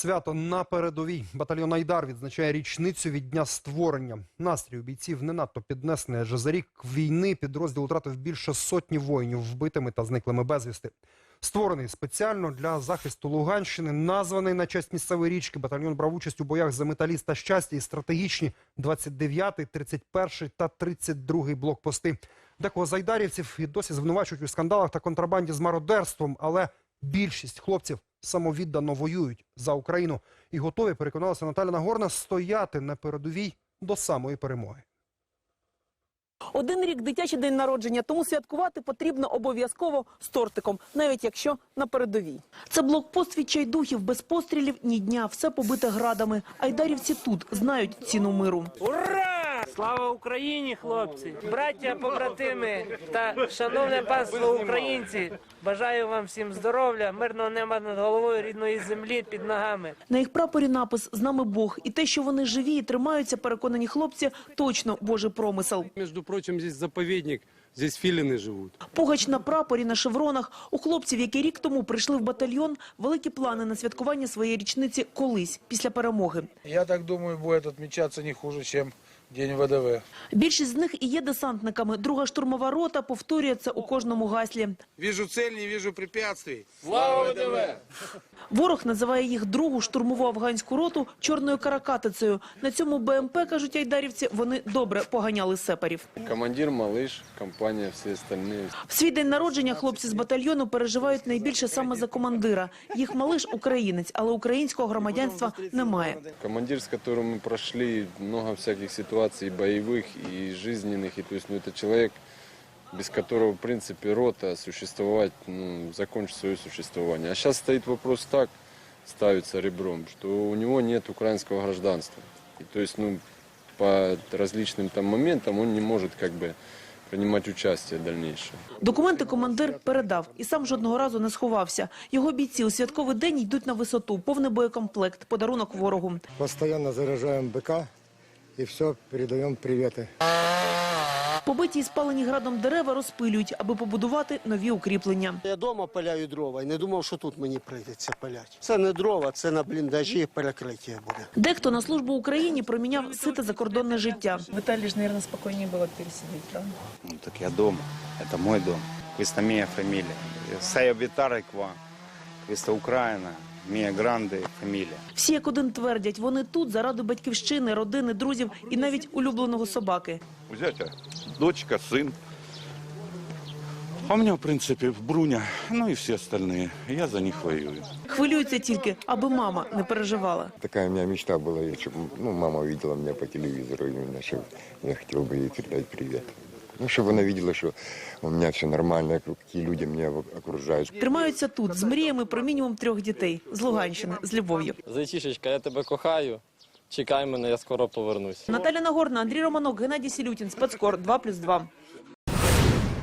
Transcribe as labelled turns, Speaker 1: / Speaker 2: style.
Speaker 1: Свято на передовій. Батальйон Айдар відзначає річницю від дня створення. Настрій у бійців не надто піднесений, адже за рік війни підрозділ втратив більше сотні воїнів вбитими та зниклими безвісти. Створений спеціально для захисту Луганщини, названий на честь місцевої річки. Батальйон брав участь у боях за металіст та щастя і стратегічні 29-й, 31-й та 32-й блокпости. Декого з айдарівців і досі звинувачують у скандалах та контрабанді з мародерством, але більшість хлопців самовіддано воюють за Україну і готові, переконалася Наталя Нагорна, стояти на передовій до самої перемоги.
Speaker 2: Один рік дитячий день народження, тому святкувати потрібно обов'язково з тортиком, навіть якщо на передовій. Це блокпост відчайдухів, без пострілів ні дня, все побите градами. Айдарівці тут знають ціну миру.
Speaker 3: Ура! Слава Україні, хлопці! Браття, побратими та шановне панство українці! Бажаю вам всім здоров'я, мирного неба над головою, рідної землі під ногами.
Speaker 2: На їх прапорі напис «З нами Бог». І те, що вони живі і тримаються, переконані хлопці, точно Божий промисел.
Speaker 4: Между прочим, здесь заповедник, здесь филины живут.
Speaker 2: Пугач на прапорі, на шевронах. У хлопців, які рік тому прийшли в батальйон, великі плани на святкування своєї річниці колись, після перемоги.
Speaker 5: Я так думаю, будет отмечаться не хуже, чем День ВДВ.
Speaker 2: Більшість з них і є десантниками. Друга штурмова рота повторюється у кожному гаслі.
Speaker 5: Віжу цель, не віжу препятствий.
Speaker 2: Ворог називає їх другу штурмову афганську роту чорною каракатицею. На цьому БМП, кажуть айдарівці, вони добре поганяли сепарів.
Speaker 4: Командир, малыш, компания, все остальные.
Speaker 2: В свій день народження хлопці з батальйону переживають найбільше саме за командира. Їх малиш українець, але українського громадянства немає.
Speaker 4: Командир, с которым мы прошли много всяких ситуаций боевых и жизненных, и то есть, ну, это человек, без которого, в принципе, рота существовать, ну, закончит свое существование. А сейчас стоит вопрос так, ставится ребром, что у него нет украинского гражданства. И то есть, ну, по различным там моментам он не может, как бы, принимать участие дальнейшее.
Speaker 2: Документи командир передав і сам жодного разу не сховався. Його бійці у святковий день йдуть на висоту, повний боєкомплект, подарунок ворогу.
Speaker 6: Постоянно заряжаем БК и все, передаем приветы.
Speaker 2: Побиті і спалені градом дерева розпилюють, аби побудувати нові укріплення.
Speaker 7: Я вдома пиляю дрова і не думав, що тут мені прийдеться пиляти. Це не дрова, це на бліндажі перекриття буде.
Speaker 2: Дехто на службу Україні проміняв сите закордонне життя.
Speaker 8: В Италии же, наверное, спокойнее было пересидеть, правда?
Speaker 9: Ну, так я дома. Это мой дом. Questa mia famiglia. Sai abitare qua. Questa Ucraina. Mia grande famiglia.
Speaker 2: Всі як один твердять, вони тут заради батьківщини, родини, друзів і навіть улюбленого собаки.
Speaker 10: У зятя дочка, сын. А у меня, в принципе, Бруня, ну и все остальные. Я за них воюю.
Speaker 2: Хвилюються тільки, аби мама не переживала.
Speaker 6: Такая у меня мечта была, чтобы ну, мама увидела меня по телевизору, именно, что я хотел бы ей передать привет. Ну, чтобы она видела, что у меня все нормально, какие люди меня окружают.
Speaker 2: Тримаються тут з мріями про мінімум трьох дітей з Луганщини з любов'ю.
Speaker 11: Зайчишечка, я тебе кохаю. Чекай мене, я скоро повернусь.
Speaker 2: Наталя Нагорна, Андрій Романок, Геннадій Сілютін, спецкор 2+,2.